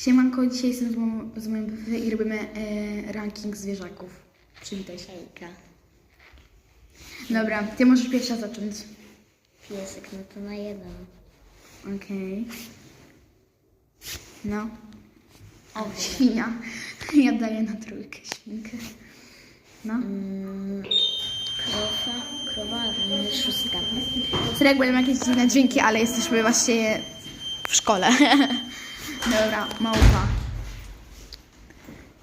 Siemanko, dzisiaj jestem z, moją, z BF i robimy e, ranking zwierzaków. Przywitaj się. Hejka. Dobra, ty możesz pierwsza zacząć. Piesek, no to na jeden. Okej. No. O, świnia. Ja daję na trójkę świnkę. No. Mm, krowa, krowa, mm, szóstka. Z reguły mam jakieś dziwne dźwięki, ale jesteśmy właśnie w szkole. Dobra, małpa.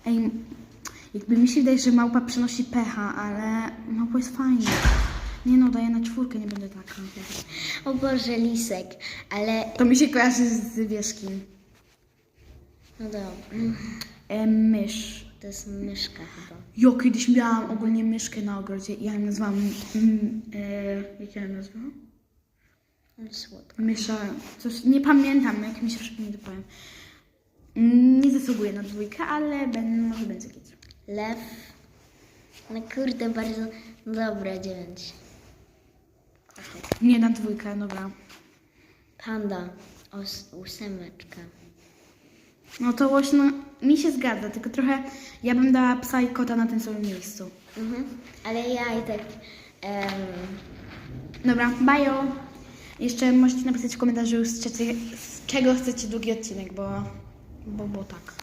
Ej, jakby mi się wydaje, że małpa przynosi pecha, ale małpa jest fajna. Nie no, daję na czwórkę, nie będę taka. O Boże, lisek, ale... To mi się kojarzy z wierzchim. No dobra, E, mysz. to jest myszka chyba. Jo, kiedyś miałam ogólnie myszkę na ogrodzie i ja ją nazwałam... Mm, e, jak ja ją nazwałam? No, Słodka. Mysza, coś, nie pamiętam, jak mi się przypomni, to powiem. Nie zasługuję na dwójkę, ale ben, może będzie kiedyś. Lew. No kurde, bardzo... No dobra, dziewięć. Nie na dwójkę, dobra. Panda. Os, ósemeczka. No to właśnie, mi się zgadza, tylko trochę ja bym dała psa i kota na tym samym miejscu. Mhm. Ale ja i tak... em, Dobra, bajo. Jeszcze możecie napisać w komentarzu, z, z czego chcecie długi odcinek, bo, bo, bo tak.